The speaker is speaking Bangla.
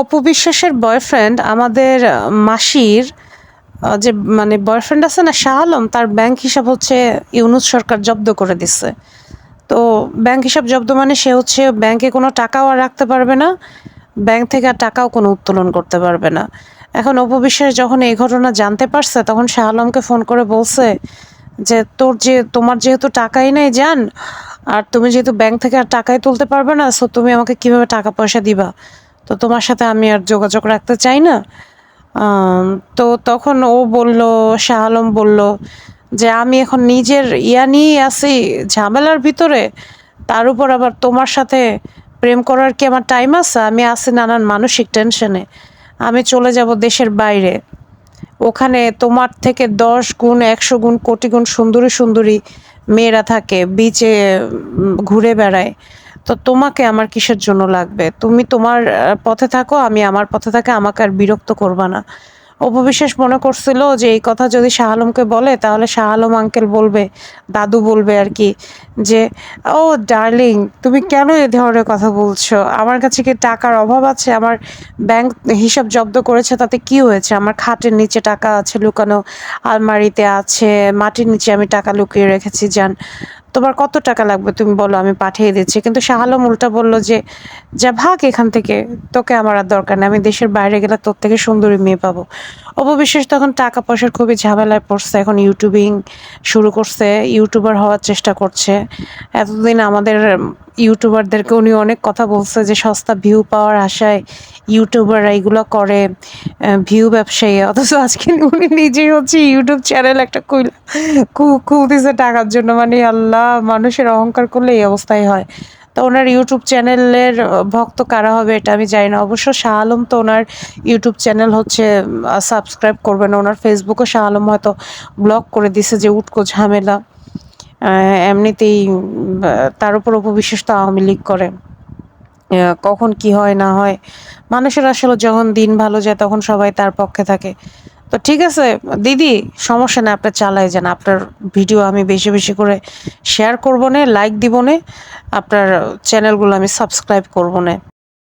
অপু বিশ্বাসের বয়ফ্রেন্ড আমাদের মাসির যে মানে বয়ফ্রেন্ড আছে না, শাহ আলম, তার ব্যাংক হিসাব হচ্ছে ইউনুস সরকার জব্দ করে দিছে। তো ব্যাংক হিসাব জব্দ মানে সে হচ্ছে ব্যাংকে কোনো টাকাও আর রাখতে পারবে না ব্যাংক থেকে আর টাকাও কোনো উত্তোলন করতে পারবে না। এখন অপু বিশ্বাস যখন এই ঘটনা জানতে পারছে, তখন শাহ আলমকে ফোন করে বলছে যে, তোর যে, তোমার যেহেতু টাকাই নাই যান আর তুমি যেহেতু ব্যাংক থেকে আর টাকাই তুলতে পারবে না সো তুমি আমাকে কীভাবে টাকা পয়সা দিবা? তো তোমার সাথে আমি আর যোগাযোগ রাখতে চাই না। তো তখন ও বলল, শাহ আলম বলল যে, আমি এখন নিজের ইয়া নিয়েই আছি ঝামেলার ভিতরে। তার উপর আবার তোমার সাথে প্রেম করার কি আমার টাইম আছে? আমি আছি নানান মানসিক টেনশনে আমি চলে যাব দেশের বাইরে। ওখানে তোমার থেকে দশ গুণ, একশো গুণ, কোটি গুণ সুন্দরী সুন্দরী মেয়েরা থাকে বিচে ঘুরে বেড়ায়। তো তোমাকে আমার কিসের জন্য লাগবে? তুমি তোমার পথে থাকো, আমি আমার পথে থাকে আমাকে আর বিরক্ত করবা না। অপবিশ্বাস মনে করছিল যে এই কথা যদি শাহ আলমকে বলে, তাহলে শাহ আলম আঙ্কেল বলবে, দাদু বলবে আর কি, যে, ও ডার্লিং তুমি কেন এ ধরনের কথা বলছো? আমার কাছে কি টাকার অভাব আছে? আমার ব্যাংক হিসাব জব্দ করেছে, তাতে কি হয়েছে? আমার খাটের নিচে টাকা আছে লুকানো, আলমারিতে আছে, মাটির নিচে আমি টাকা লুকিয়ে রেখেছি, জান। তোমার কত টাকা লাগবে তুমি বলো, আমি পাঠিয়ে দিচ্ছি। কিন্তু শাহালম উল্টা বলল যে, যা ভাগ এখান থেকে, তোকে আমার আর দরকার নেই, আমি দেশের বাইরে গেলে তোর থেকে সুন্দরী মেয়ে পাবো। অপবিশ্বাস তখন টাকা পয়সার খুবই ঝামেলায় পড়ছে, এখন ইউটিউবিং শুরু করছে ইউটিউবার হওয়ার চেষ্টা করছে। এতদিন আমাদের ইউটিউবারদেরকে উনি অনেক কথা বলছে যে সস্তা ভিউ পাওয়ার আশায় ইউটিউবাররা এগুলো করে ভিউ ব্যবসায়ী। অথচ আজকে উনি নিজেই হচ্ছে ইউটিউব চ্যানেল একটা খুলতেছে টাকার জন্য। মানে আল্লাহ, মানুষের অহংকার করলে এই অবস্থাই হয়। তো ওনার ইউটিউব চ্যানেলের ভক্ত কারা হবে এটা আমি জানি না। অবশ্য শাহ আলম তো ওনার ইউটিউব চ্যানেল হচ্ছে সাবস্ক্রাইব করবে না। ওনার ফেসবুকও শাহ আলম হয়তো ব্লক করে দিছে যে উটকো ঝামেলা। এমনিতেই তার উপর উপবিশ্বাস তো আওয়ামী লীগ করে। কখন কি হয় না হয়, মানুষের আসলে যখন দিন ভালো যায় তখন সবাই তার পক্ষে থাকে। তো ঠিক আছে, দিদি, সমস্যা নেই আপনার চালাই যান। আপনার ভিডিও আমি বেশি বেশি করে শেয়ার করব না লাইক দিব না, আপনার চ্যানেলগুলো আমি সাবস্ক্রাইব করব না।